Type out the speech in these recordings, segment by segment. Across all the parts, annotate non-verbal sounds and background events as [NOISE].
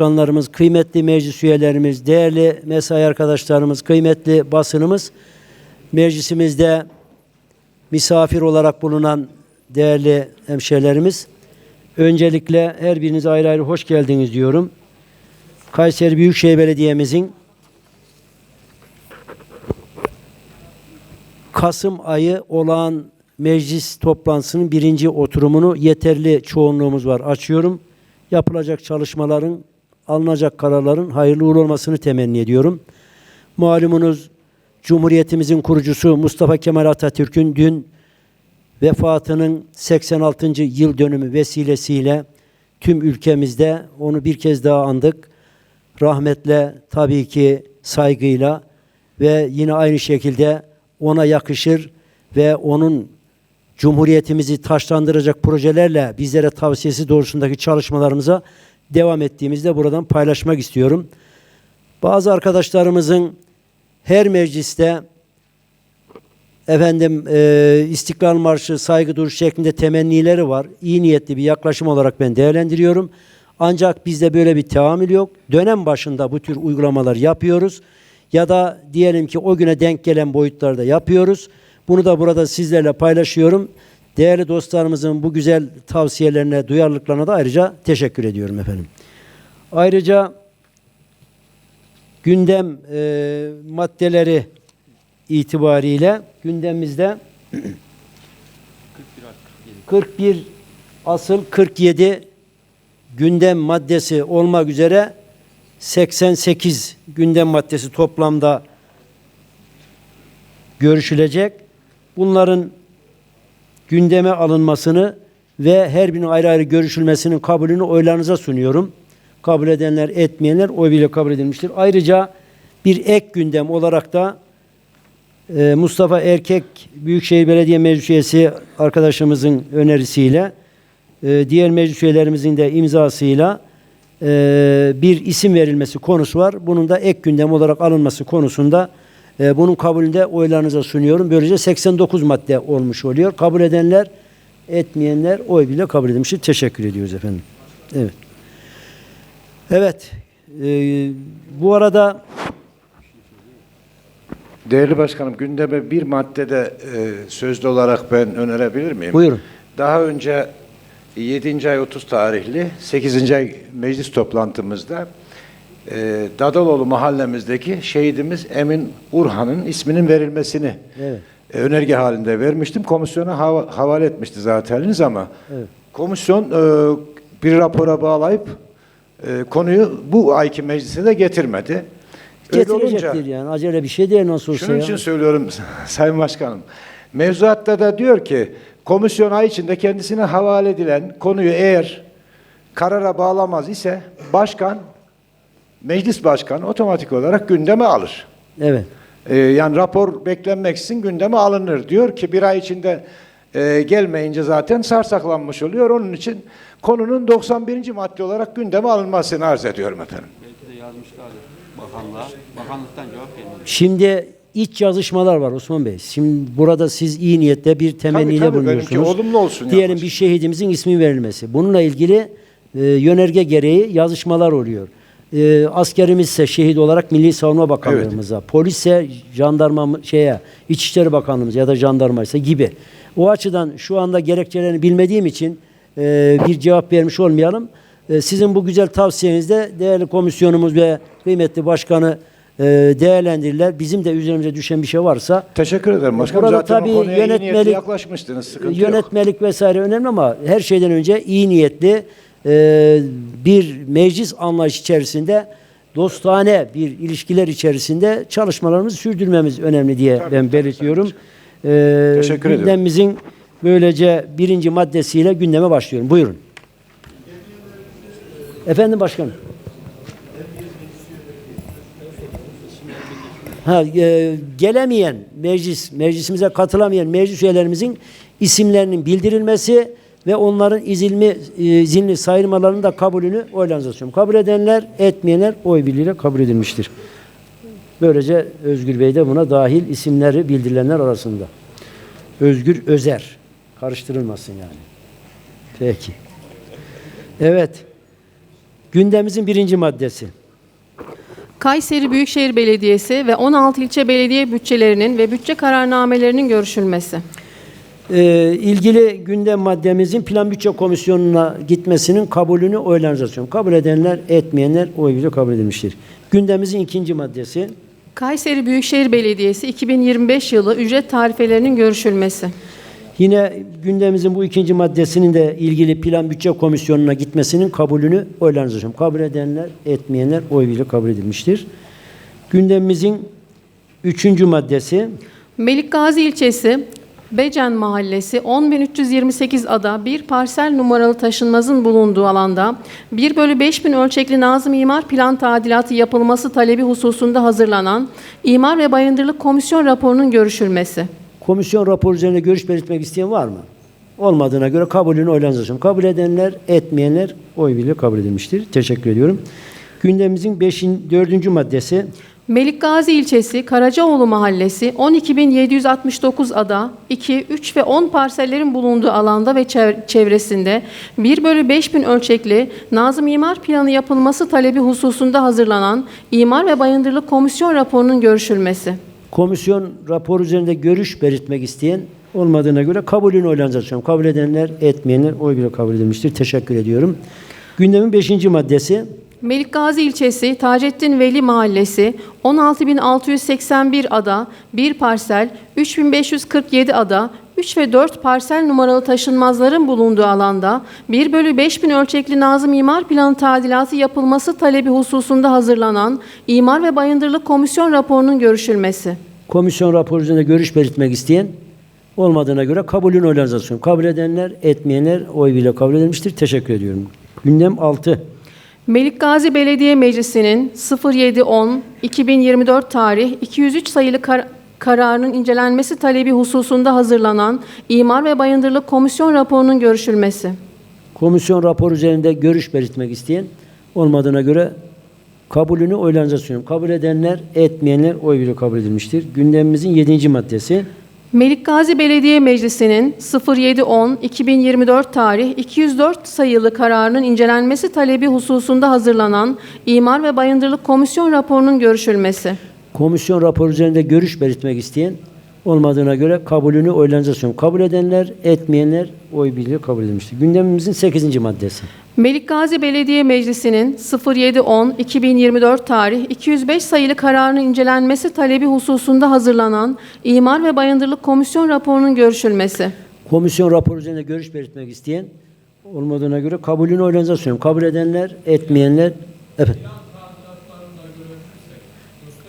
Başkanlarımız, kıymetli meclis üyelerimiz, değerli mesai arkadaşlarımız, kıymetli basınımız, meclisimizde misafir olarak bulunan değerli hemşehrilerimiz, öncelikle her biriniz ayrı ayrı hoş geldiniz diyorum. Kayseri Büyükşehir Belediye'mizin Kasım ayı olağan meclis toplantısının birinci oturumunu yeterli çoğunluğumuz var. Açıyorum. Yapılacak çalışmaların, alınacak kararların hayırlı uğurlu olmasını temenni ediyorum. Malumunuz Cumhuriyetimizin kurucusu Mustafa Kemal Atatürk'ün dün vefatının 86. yıl dönümü vesilesiyle tüm ülkemizde onu bir kez daha andık. Rahmetle tabii ki saygıyla ve yine aynı şekilde ona yakışır ve onun Cumhuriyetimizi taşlandıracak projelerle bizlere tavsiyesi doğrusundaki çalışmalarımıza devam ettiğimizde buradan paylaşmak istiyorum. Bazı arkadaşlarımızın her mecliste efendim e, İstiklal Marşı saygı duruşu şeklinde temennileri var. İyi niyetli bir yaklaşım olarak ben değerlendiriyorum. Ancak bizde böyle bir teamül yok. Dönem başında bu tür uygulamalar yapıyoruz. Ya da diyelim ki o güne denk gelen boyutlarda yapıyoruz. Bunu da burada sizlerle paylaşıyorum. Değerli dostlarımızın bu güzel tavsiyelerine, duyarlılıklarına da ayrıca teşekkür ediyorum efendim. Ayrıca gündem e, maddeleri itibariyle gündemimizde 41 asıl 47 gündem maddesi olmak üzere 88 gündem maddesi toplamda görüşülecek. Bunların gündeme alınmasını ve her birinin ayrı ayrı görüşülmesinin kabulünü oylarınıza sunuyorum. Kabul edenler, etmeyenler oy bile kabul edilmiştir. Ayrıca bir ek gündem olarak da e, Mustafa Erkek Büyükşehir Belediye Meclis Üyesi arkadaşımızın önerisiyle e, diğer meclis üyelerimizin de imzasıyla e, bir isim verilmesi konusu var. Bunun da ek gündem olarak alınması konusunda e, bunun kabulünde oylarınıza sunuyorum. Böylece 89 madde olmuş oluyor. Kabul edenler, etmeyenler oy bile kabul edilmiştir. Teşekkür ediyoruz efendim. Evet. Evet. E, bu arada Değerli başkanım gündeme bir maddede e, sözlü olarak ben önerebilir miyim? buyurun. Daha önce 7. ay 30 tarihli 8. ay meclis toplantımızda e, Dadaloğlu mahallemizdeki şehidimiz Emin Urhan'ın isminin verilmesini Evet. e, önerge halinde vermiştim. Komisyona hava- havale etmişti zateniniz ama Evet. komisyon e, bir rapora bağlayıp e, konuyu bu ayki meclise de getirmedi. Öyle olunca- Getirecektir yani. Acele bir şey değil nasıl olsa şunun ya. için söylüyorum [LAUGHS] Sayın Başkanım. Mevzuatta da diyor ki komisyon ay içinde kendisine havale edilen konuyu eğer karara bağlamaz ise başkan, meclis başkanı otomatik olarak gündeme alır. Evet. Ee, yani rapor beklenmeksizin gündeme alınır. Diyor ki bir ay içinde e, gelmeyince zaten sarsaklanmış oluyor. Onun için konunun 91. madde olarak gündeme alınmasını arz ediyorum efendim. Belki de yazmışlardır bakanlığa. Bakanlıktan cevap gelmedi. Şimdi iç yazışmalar var Osman Bey. Şimdi burada siz iyi niyetle bir temenniyle tabii, bulunuyorsunuz. benimki olumlu olsun Diyelim yalnız. bir şehidimizin ismi verilmesi. Bununla ilgili e, yönerge gereği yazışmalar oluyor. E, askerimizse şehit olarak Milli Savunma Bakanlığımıza, polisse jandarma şeye, İçişleri Bakanlığımıza ya da jandarmaysa gibi. O açıdan şu anda gerekçelerini bilmediğim için e, bir cevap vermiş olmayalım. E, sizin bu güzel tavsiyenizde değerli komisyonumuz ve kıymetli başkanı e, değerlendirirler. Bizim de üzerimize düşen bir şey varsa Teşekkür ederim başkanım. Burada Zaten tabii yönetmelik- yaklaşmıştınız. Sıkıntı yok. yönetmelik vesaire önemli ama her şeyden önce iyi niyetli e, bir meclis anlayış içerisinde dostane bir ilişkiler içerisinde çalışmalarımızı sürdürmemiz önemli diye Tabii, ben tabii, belirtiyorum. E, Teşekkür ediyorum. gündemimizin böylece birinci maddesiyle gündeme başlıyorum. Buyurun. Efendim başkanım. Ha, e, gelemeyen meclis, meclisimize katılamayan meclis üyelerimizin isimlerinin bildirilmesi ve onların izilmi, e, izinli sayılmalarının da kabulünü oylarınıza sunuyorum. Kabul edenler, etmeyenler oy birliğiyle kabul edilmiştir. Böylece Özgür Bey de buna dahil isimleri bildirilenler arasında. Özgür Özer. Karıştırılmasın yani. Peki. Evet. Gündemimizin birinci maddesi. Kayseri Büyükşehir Belediyesi ve 16 ilçe belediye bütçelerinin ve bütçe kararnamelerinin görüşülmesi. Ee, ilgili gündem maddemizin plan bütçe komisyonuna gitmesinin kabulünü sunuyorum. Kabul edenler, etmeyenler oy birliğiyle kabul edilmiştir. Gündemimizin ikinci maddesi. Kayseri Büyükşehir Belediyesi 2025 yılı ücret tarifelerinin görüşülmesi. Yine gündemimizin bu ikinci maddesinin de ilgili plan bütçe komisyonuna gitmesinin kabulünü sunuyorum. Kabul edenler, etmeyenler oy birliğiyle kabul edilmiştir. Gündemimizin üçüncü maddesi. Melik Gazi ilçesi Becen Mahallesi 10.328 ada bir parsel numaralı taşınmazın bulunduğu alanda 1 bölü 5000 ölçekli Nazım İmar Plan Tadilatı yapılması talebi hususunda hazırlanan İmar ve Bayındırlık Komisyon raporunun görüşülmesi. Komisyon raporu üzerine görüş belirtmek isteyen var mı? Olmadığına göre kabulünü sunuyorum. Kabul edenler, etmeyenler oy birliğiyle kabul edilmiştir. Teşekkür ediyorum. Gündemimizin beşin, dördüncü maddesi. Melik Gazi ilçesi Karacaoğlu Mahallesi 12.769 ada 2, 3 ve 10 parsellerin bulunduğu alanda ve çev- çevresinde 1 bölü 5000 ölçekli Nazım İmar Planı yapılması talebi hususunda hazırlanan İmar ve Bayındırlık Komisyon raporunun görüşülmesi. Komisyon raporu üzerinde görüş belirtmek isteyen olmadığına göre kabulünü sunuyorum. Kabul edenler, etmeyenler oy birliğiyle kabul edilmiştir. Teşekkür ediyorum. Gündemin beşinci maddesi. Melik Gazi ilçesi Taceddin Veli Mahallesi 16.681 ada, 1 parsel, 3.547 ada, 3 ve 4 parsel numaralı taşınmazların bulunduğu alanda 1 bölü 5000 ölçekli Nazım İmar Planı tadilatı yapılması talebi hususunda hazırlanan İmar ve Bayındırlık Komisyon raporunun görüşülmesi. Komisyon raporu üzerinde görüş belirtmek isteyen olmadığına göre kabulünü oylarınıza sunuyorum. Kabul edenler, etmeyenler oy birliğiyle kabul edilmiştir. Teşekkür ediyorum. Gündem 6. Melik Gazi Belediye Meclisi'nin 07.10.2024 tarih 203 sayılı kar- kararının incelenmesi talebi hususunda hazırlanan İmar ve Bayındırlık Komisyon raporunun görüşülmesi. Komisyon raporu üzerinde görüş belirtmek isteyen olmadığına göre kabulünü oylarınıza sunuyorum. Kabul edenler, etmeyenler oy birliğiyle kabul edilmiştir. Gündemimizin 7. maddesi. Melik Gazi Belediye Meclisi'nin 07.10.2024 tarih 204 sayılı kararının incelenmesi talebi hususunda hazırlanan İmar ve Bayındırlık Komisyon raporunun görüşülmesi. Komisyon raporu üzerinde görüş belirtmek isteyen olmadığına göre kabulünü oylarınıza sunuyorum. Kabul edenler, etmeyenler oy birliğiyle kabul edilmiştir. Gündemimizin 8. maddesi. Melik Gazi Belediye Meclisi'nin 07.10.2024 tarih 205 sayılı kararının incelenmesi talebi hususunda hazırlanan İmar ve Bayındırlık Komisyon raporunun görüşülmesi. Komisyon raporu üzerinde görüş belirtmek isteyen olmadığına göre kabulünü oylarınıza sunuyorum. Kabul edenler, etmeyenler evet.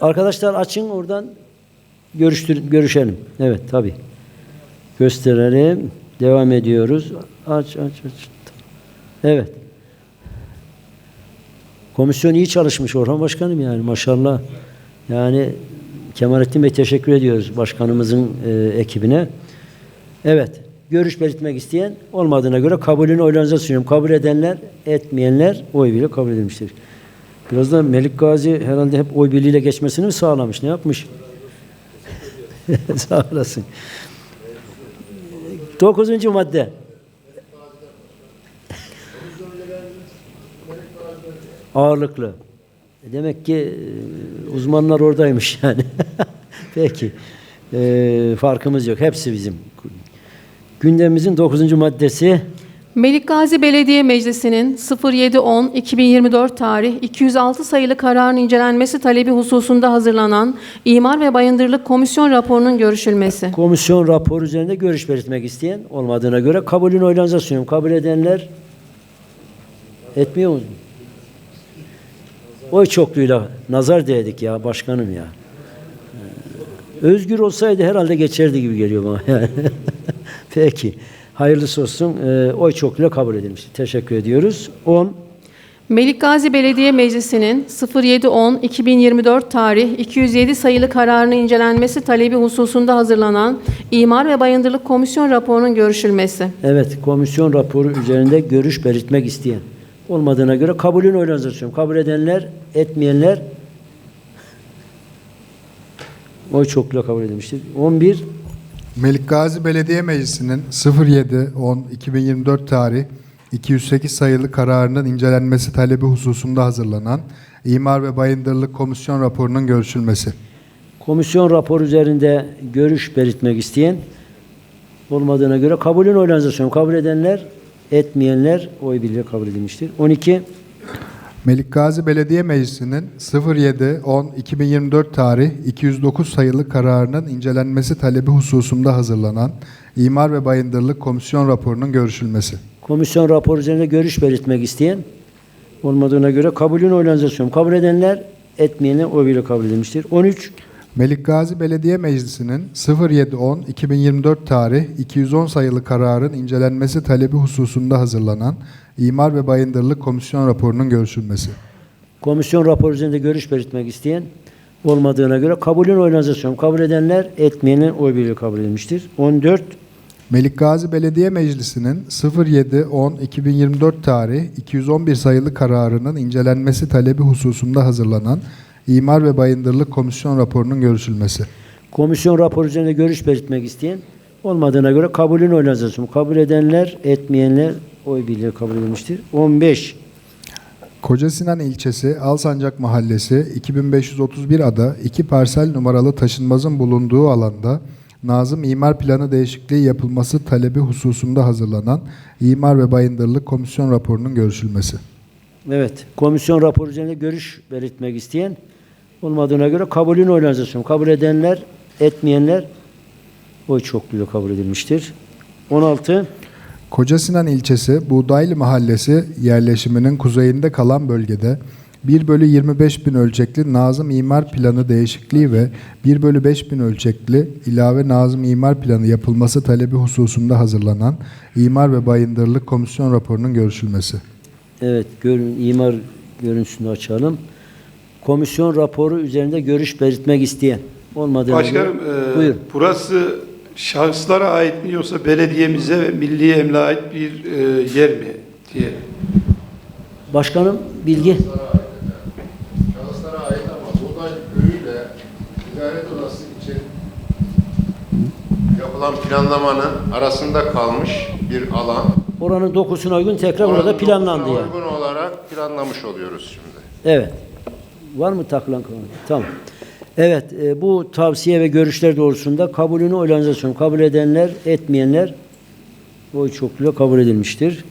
Arkadaşlar açın oradan görüştür, görüşelim. Evet tabi. Gösterelim. Devam ediyoruz. Aç aç aç. Evet. Komisyon iyi çalışmış Orhan Başkanım yani maşallah. Yani Kemalettin Bey teşekkür ediyoruz başkanımızın e, ekibine. Evet. Görüş belirtmek isteyen olmadığına göre kabulünü oylarınıza sunuyorum. Kabul edenler, etmeyenler oy birliğiyle kabul edilmiştir. Biraz da Melik Gazi herhalde hep oy birliğiyle geçmesini mi sağlamış? Ne yapmış? [LAUGHS] Sağ olasın. Dokuzuncu madde. Ağırlıklı. E Demek ki e, uzmanlar oradaymış yani. [LAUGHS] Peki. E, farkımız yok. Hepsi bizim. Gündemimizin dokuzuncu maddesi. Melik Gazi Belediye Meclisi'nin 07.10.2024 tarih 206 sayılı kararın incelenmesi talebi hususunda hazırlanan İmar ve Bayındırlık Komisyon raporunun görüşülmesi. Komisyon raporu üzerinde görüş belirtmek isteyen olmadığına göre kabulünü oylarınıza sunuyorum. Kabul edenler etmiyor mu? Oy çokluğuyla nazar değdik ya başkanım ya. Ee, Özgür olsaydı herhalde geçerdi gibi geliyor bana. Yani. [LAUGHS] Peki. Hayırlısı olsun. Ee, oy çokluğuyla kabul edilmiştir. Teşekkür ediyoruz. 10. Melik Gazi Belediye Meclisi'nin 07.10.2024 tarih 207 sayılı kararının incelenmesi talebi hususunda hazırlanan İmar ve Bayındırlık Komisyon raporunun görüşülmesi. Evet, komisyon raporu üzerinde görüş belirtmek isteyen olmadığına göre kabulünü oylarınıza sunuyorum. Kabul edenler, etmeyenler oy çokluğuyla kabul edilmiştir. 11. Melik Gazi Belediye Meclisi'nin 07.10.2024 tarih 208 sayılı kararının incelenmesi talebi hususunda hazırlanan İmar ve Bayındırlık Komisyon raporunun görüşülmesi. Komisyon raporu üzerinde görüş belirtmek isteyen olmadığına göre kabulün sunuyorum. Kabul edenler, etmeyenler oy birliğiyle kabul edilmiştir. 12. Melikgazi Belediye Meclisi'nin 07-10-2024 tarih 209 sayılı kararının incelenmesi talebi hususunda hazırlanan İmar ve Bayındırlık Komisyon raporunun görüşülmesi. Komisyon raporu üzerinde görüş belirtmek isteyen olmadığına göre kabulün sunuyorum. Kabul edenler, etmeyenler oy birliğiyle kabul edilmiştir. 13. Melikgazi Belediye Meclisi'nin 07-10-2024 tarih 210 sayılı kararın incelenmesi talebi hususunda hazırlanan İmar ve Bayındırlık Komisyon raporunun görüşülmesi. Komisyon raporu üzerinde görüş belirtmek isteyen olmadığına göre kabulün sunuyorum. Kabul edenler, etmeyenler oy birliğiyle kabul edilmiştir. 14. Melikgazi Belediye Meclisi'nin 07-10-2024 tarih 211 sayılı kararının incelenmesi talebi hususunda hazırlanan İmar ve Bayındırlık Komisyon raporunun görüşülmesi. Komisyon raporu üzerinde görüş belirtmek isteyen olmadığına göre kabulün sunuyorum. Kabul edenler, etmeyenler oy birliğiyle kabul edilmiştir. 15. Kocasinan ilçesi Alsancak Mahallesi 2531 ada 2 parsel numaralı taşınmazın bulunduğu alanda Nazım İmar Planı değişikliği yapılması talebi hususunda hazırlanan İmar ve Bayındırlık Komisyon raporunun görüşülmesi. Evet. Komisyon raporu üzerinde görüş belirtmek isteyen olmadığına göre kabulün sunuyorum. Kabul edenler, etmeyenler oy çokluğuyla kabul edilmiştir. 16. Kocasinan ilçesi Buğdaylı Mahallesi yerleşiminin kuzeyinde kalan bölgede 1 bölü 25 bin ölçekli Nazım İmar Planı değişikliği ve 1 bölü 5 bin ölçekli ilave Nazım İmar Planı yapılması talebi hususunda hazırlanan İmar ve Bayındırlık Komisyon raporunun görüşülmesi. Evet, görün, imar görüntüsünü açalım. Komisyon raporu üzerinde görüş belirtmek isteyen olmadığına Başkanım, e, Buyurun. burası şahıslara ait mi yoksa belediyemize ve milli emlak ait bir e, yer mi diye. Başkanım bilgi. Şahıslara ait ama Buğday Köyü'yle ticaret odası için yapılan planlamanın arasında kalmış bir alan. Oranın dokusuna uygun tekrar Oranın burada planlandı yani. Uygun olarak planlamış oluyoruz şimdi. Evet. Var mı takılan konu? Tamam. Evet, e, bu tavsiye ve görüşler doğrultusunda kabulünü sunuyorum. Kabul edenler, etmeyenler oy çokluğuyla kabul edilmiştir.